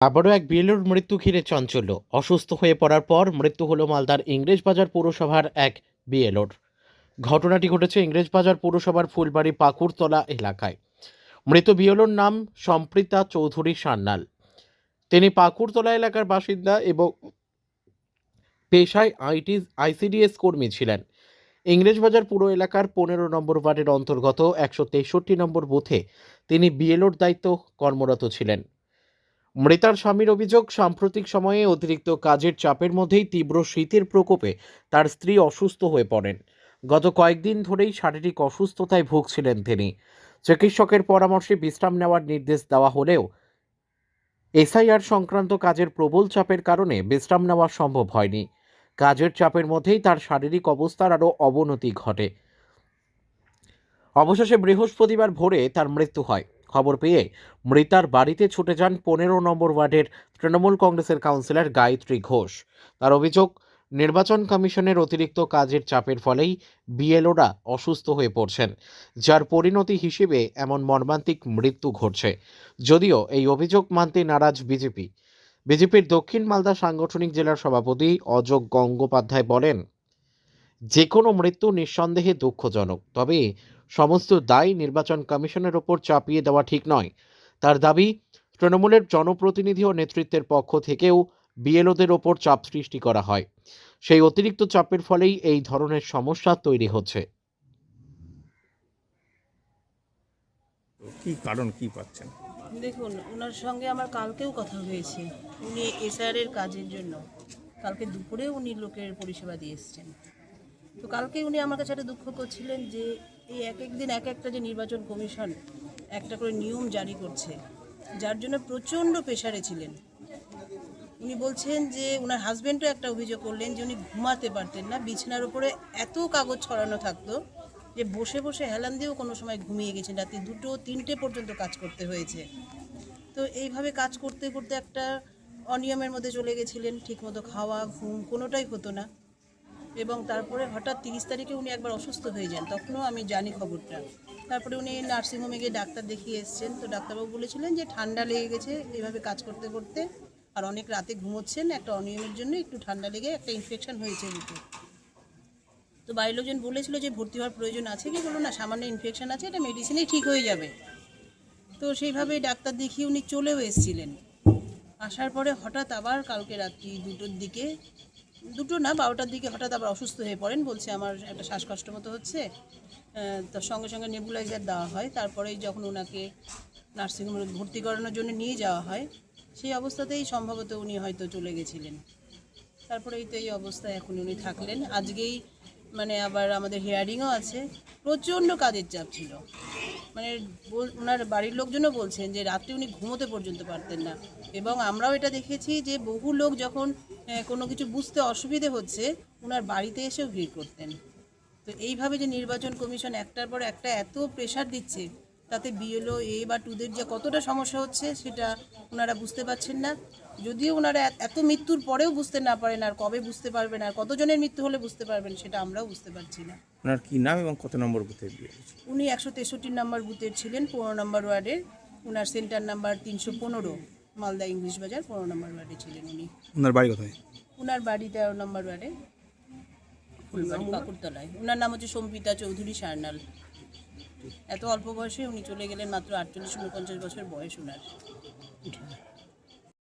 আবারও এক বিএলওর মৃত্যু ঘিরে চাঞ্চল্য। অসুস্থ হয়ে পড়ার পর মৃত্যু হলো মালদার ইংরেজবাজার পৌরসভার এক বিএলওর। ঘটনাটি ঘটেছে ইংরেজবাজার পৌরসভার ফুলবাড়ি পাকুড়তলা এলাকায়। মৃত বিএলওর নাম সম্প্রীতা চৌধুরী সান্যাল। তিনি পাকুড়তলা এলাকার বাসিন্দা এবং পেশায় আইটি, আইসিডিএস কর্মী ছিলেন। ইংরেজবাজার পুরো এলাকার পনেরো নম্বর ওয়ার্ডের অন্তর্গত একশো তেষট্টি নম্বর বুথে তিনি বিএলওর দায়িত্ব কর্মরত ছিলেন। মৃতার স্বামীর অভিযোগ, সাম্প্রতিক সময়ে অতিরিক্ত কাজের চাপের মধ্যেই তীব্র শীতের প্রকোপে তার স্ত্রী অসুস্থ হয়ে পড়েন। গত কয়েকদিন ধরেই শারীরিক অসুস্থতায় ভুগছিলেন তিনি। চিকিৎসকের পরামর্শে বিশ্রাম নেওয়ার নির্দেশ দেওয়া হলেও এসআইআর সংক্রান্ত কাজের প্রবল চাপের কারণে বিশ্রাম নেওয়া সম্ভব হয়নি। কাজের চাপের মধ্যেই তার শারীরিক অবস্থার আরও অবনতি ঘটে। অবশেষে বৃহস্পতিবার ভোরে তার মৃত্যু হয়। খবর পেয়ে মৃতার বাড়িতে ছুটে যান পনেরো নম্বর ওয়ার্ডের তৃণমূল কংগ্রেসের কাউন্সিলর গায়ত্রী ঘোষ। তার অভিযোগ, নির্বাচন কমিশনের অতিরিক্ত কাজের চাপের ফলেই বিএলওরা অসুস্থ হয়ে পড়ছেন, যার পরিণতি হিসেবে এমন মর্মান্তিক মৃত্যু ঘটছে। যদিও এই অভিযোগ মানতে নারাজ বিজেপি। বিজেপির দক্ষিণ মালদা সাংগঠনিক জেলার সভাপতি অযোগ গঙ্গোপাধ্যায় বলেন, যে কোনো মৃত্যু নিঃসন্দেহে দুঃখজনক, তবে সমস্ত দায় নির্বাচন কমিশনের ওপর চাপিয়ে দেওয়া ঠিক নয়। তার দাবি তৃণমূলের জনপ্রতিনিধি ও নেতৃত্বের পক্ষ থেকেও বিএলওদের ওপর চাপ সৃষ্টি করা হয়। সেই অতিরিক্ত চাপের ফলেই এই ধরনের সমস্যা তৈরি হচ্ছে। কি কারণ কি পাচ্ছেন? দেখুন ওনার সঙ্গে আমার কালকেও কথা হয়েছে। উনি এসআরের কাজের জন্য। কালকে দুপুরে উনি লোকের পরিষেবা দিয়ে এসছেন। তো কালকে উনি আমার কাছে একটা দুঃখ করছিলেন যে এই এক এক দিন এক একটা যে নির্বাচন কমিশন একটা করে নিয়ম জারি করছে, যার জন্য প্রচণ্ড প্রেশারে ছিলেন। উনি বলছেন যে ওনার হাজব্যান্ডও একটা অভিযোগ করলেন যে উনি ঘুমাতে পারতেন না, বিছানার উপরে এত কাগজ ছড়ানো থাকতো যে বসে বসে হেলান দিয়েও কোনো সময় ঘুমিয়ে গেছেন। রাতে দুটো তিনটে পর্যন্ত কাজ করতে হয়েছে। তো এইভাবে কাজ করতে করতে একটা অনিয়মের মধ্যে চলে গেছিলেন, ঠিকমতো খাওয়া, ঘুম কোনোটাই হতো না। এবং তারপরে হঠাৎ তিরিশ তারিখে উনি একবার অসুস্থ হয়ে যান, তখনও আমি জানি খবরটা। তারপরে উনি নার্সিংহোমে গিয়ে ডাক্তার দেখিয়ে এসছেন। তো ডাক্তারবাবু বলেছিলেন যে ঠান্ডা লেগে গেছে, এভাবে কাজ করতে করতে। আর অনেক রাতে ঘুমোচ্ছেন, একটা অনিয়মের জন্য একটু ঠান্ডা লেগে একটা ইনফেকশন হয়েছে বুকে। তো বাড়ির লোকজন বলেছিল যে ভর্তি হওয়ার প্রয়োজন আছে কি? বলো না, সামান্য ইনফেকশন আছে, এটা মেডিসিনেই ঠিক হয়ে যাবে। তো সেইভাবে ডাক্তার দেখিয়ে উনি চলেও এসেছিলেন। আসার পরে হঠাৎ আবার কালকে রাত্রি দুটোর দিকে দুটো না, বারোটার দিকে হঠাৎ আবার অসুস্থ হয়ে পড়েন, বলছে আমার একটা শ্বাসকষ্ট মতো হচ্ছে। তো সঙ্গে সঙ্গে নেবুলাইজার দেওয়া হয়, তারপরেই যখন ওনাকে নার্সিংহোমে ভর্তি করানোর জন্য নিয়ে যাওয়া হয়, সেই অবস্থাতেই সম্ভবত উনি হয়তো চলে গেছিলেন। তারপরেই তো এই অবস্থায় এখন উনি থাকলেন। আজকেই মানে আবার আমাদের হিয়ারিংও আছে। প্রচণ্ড কাজের চাপ ছিল। মানে ওনার বাড়ির লোকজনও বলছেন যে রাত্রে উনি ঘুমোতে পর্যন্ত পারতেন না। এবং আমরাও এটা দেখেছি যে বহু লোক যখন কোনো কিছু বুঝতে অসুবিধে হচ্ছে ওনার বাড়িতে এসেও ভিড় করতেন। তো এইভাবে যে নির্বাচন কমিশন একটার পর একটা এত প্রেশার দিচ্ছে তাতে বিএলও এ বা টুদের যে কতটা সমস্যা হচ্ছে সেটা ওনারা বুঝতে পারছেন না। যদিও ওনারা এত- এত মৃত্যুর পরেও বুঝতে না পারেন আর কবে বুঝতে পারবেন আর কতজনের মৃত্যু হলে বুঝতে পারবেন সেটা আমরাও বুঝতে পারছি না। ওনার কি নাম এবং কত নম্বর বুথে উনি একশো তেষট্টি নম্বর বুথের ছিলেন পনেরো নম্বর ওয়ার্ডের ওনার সেন্টার নাম্বার তিনশো পনেরো মালদা ইংলিশ বাজার পনেরো নম্বর ওয়ার্ডে ছিলেন উনি। ওনার বাড়ি কোথায়? ওনার বাড়ি তেরো নম্বর ওয়ার্ডে ফুলবাড়ি কাকুরতলায় ওনার নাম হচ্ছে সম্পিতা চৌধুরী সারনাল। এত অল্প বয়সে উনি চলে গেলেন মাত্র আটচল্লিশ উনপঞ্চাশ বছর বয়স ওনার।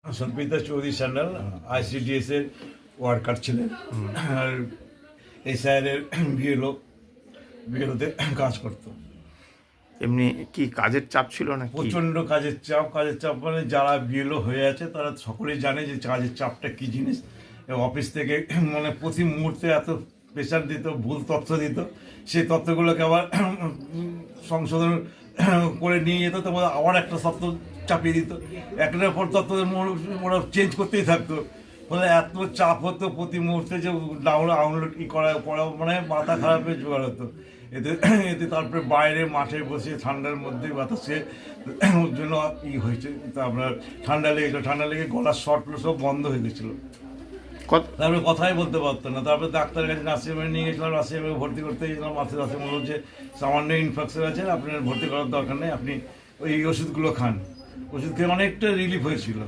সল্পিতা চৌধুরী স্যান্ডাল আইসিডিএস এর ওয়ার্কার ছিলেন। আর এই স্যারের বিএলও বিএলওতে কাজ করতো। এমনি কি কাজের চাপ ছিল না প্রচণ্ড কাজের চাপ কাজের চাপ মানে যারা বিএলও হয়ে আছে তারা সকলেই জানে যে কাজের চাপটা কী জিনিস। অফিস থেকে মানে প্রতি মুহূর্তে এত প্রেশার দিত ভুল তথ্য দিত। সেই তথ্যগুলোকে আবার সংশোধন করে নিয়ে যেত, তারপর আবার একটা তথ্য চাপিয়ে দিত। একটার পর তথ্য ওরা চেঞ্জ করতেই থাকতো। ফলে এত চাপ হতো প্রতি মুহূর্তে যে ডাউনলোড আউনলোড ই করা করা মানে মাথা খারাপের জোগাড় হতো। এতে এতে তারপরে বাইরে মাঠে বসে ঠান্ডার মধ্যে বাতাসে ওর জন্য ই হয়েছে। তা আপনার ঠান্ডা লেগেছিল, ঠান্ডা লেগে গলার শর্টগুলো সব বন্ধ হয়ে গেছিল। তারপরে কথাই বলতে পারতো না। তারপরে ডাক্তারের কাছে নার্সিংহোমে নিয়ে গেছিলাম নার্সিংহোমে ভর্তি করতে গেছিলাম মাথায় মাসে মনে হচ্ছে সামান্য ইনফেকশন আছে, আপনার ভর্তি করার দরকার নেই, আপনি ওই ওষুধগুলো খান। ওষুধ খেয়ে অনেকটা রিলিফ হয়েছিল।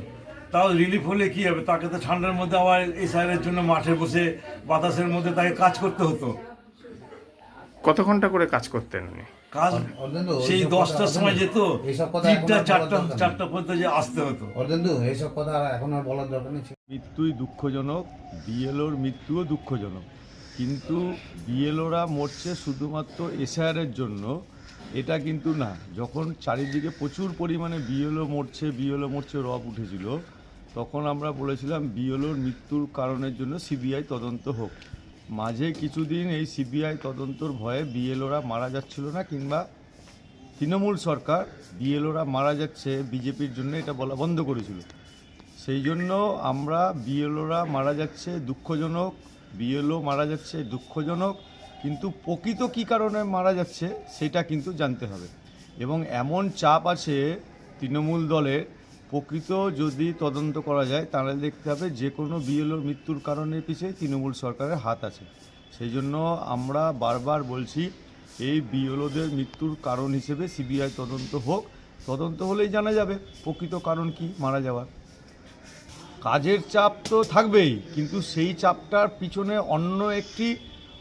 তাও রিলিফ হলে কি হবে? তাকে তো ঠান্ডার মধ্যে আবার এই সাইডের জন্য মাঠে বসে বাতাসের মধ্যে তাকে কাজ করতে হতো। কত ঘণ্টা করে কাজ করতেন উনি? কাজ সেই দশটার সময় যেত তিনটা চারটা। চারটা পর্যন্ত যে আসতে হতো। অর্ধেন্দু এইসব কথা এখন আর বলার দরকার নেই। মৃত্যুই দুঃখজনক বিএলওর মৃত্যুও দুঃখজনক। কিন্তু বিএলওরা মরছে শুধুমাত্র এসআইআরের জন্য এটা কিন্তু না। যখন চারিদিকে প্রচুর পরিমাণে বিএলও মরছে বিএলও মরছে রব উঠেছিল তখন আমরা বলেছিলাম বিএলওর মৃত্যুর কারণের জন্য সিবিআই তদন্ত হোক। মাঝে কিছুদিন এই সিবিআই তদন্তর ভয়ে বিএলওরা মারা যাচ্ছিল না কিংবা তৃণমূল সরকার বিএলওরা মারা যাচ্ছে বিজেপির জন্য এটা বলা বন্ধ করেছিল। সেই জন্য আমরা বিএলওরা মারা যাচ্ছে দুঃখজনক, বিএলও মারা যাচ্ছে দুঃখজনক, কিন্তু প্রকৃত কী কারণে মারা যাচ্ছে সেটা কিন্তু জানতে হবে। এবং এমন চাপ আছে তৃণমূল দলের প্রকৃত যদি তদন্ত করা যায়, তাহলে দেখতে হবে যে কোনো বিএলওর মৃত্যুর কারণের পিছিয়ে তৃণমূল সরকারের হাত আছে। সেই জন্য আমরা বারবার বলছি, এই বিএলওদের মৃত্যুর কারণ হিসেবে সিবিআই তদন্ত হোক। তদন্ত হলেই জানা যাবে প্রকৃত কারণ কি, মারা যাওয়ার। কাজের চাপ তো থাকবেই, কিন্তু সেই চাপটার পিছনে অন্য একটি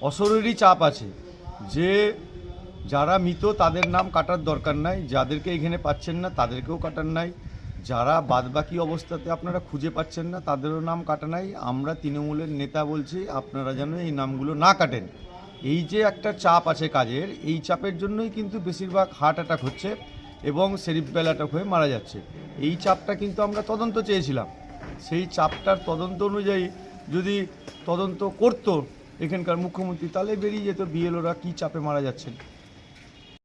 অশরীরী চাপ আছে। যে যারা মৃত, তাদের নাম কাটার দরকার নাই, যাদেরকে এখানে পাচ্ছেন না, তাদেরকেও কাটার নাই। যারা বাদবাকি অবস্থাতে আপনারা খুঁজে পাচ্ছেন না, তাদেরও নাম কাটা নাই। আমরা তৃণমূলের নেতা বলছি, আপনারা যেন এই নামগুলো না কাটেন। এই যে একটা চাপ আছে কাজের, এই চাপের জন্যই কিন্তু বেশিরভাগ হার্ট অ্যাটাক হচ্ছে এবং সেরিব্রাল অ্যাটাক হয়ে মারা যাচ্ছে। এই চাপটা কিন্তু আমরা তদন্ত চেয়েছিলাম। সেই চাপটার তদন্ত অনুযায়ী যদি তদন্ত করতো এখানকার মুখ্যমন্ত্রী, তাহলে বেরিয়ে যেত বিএলওরা কী চাপে মারা যাচ্ছেন।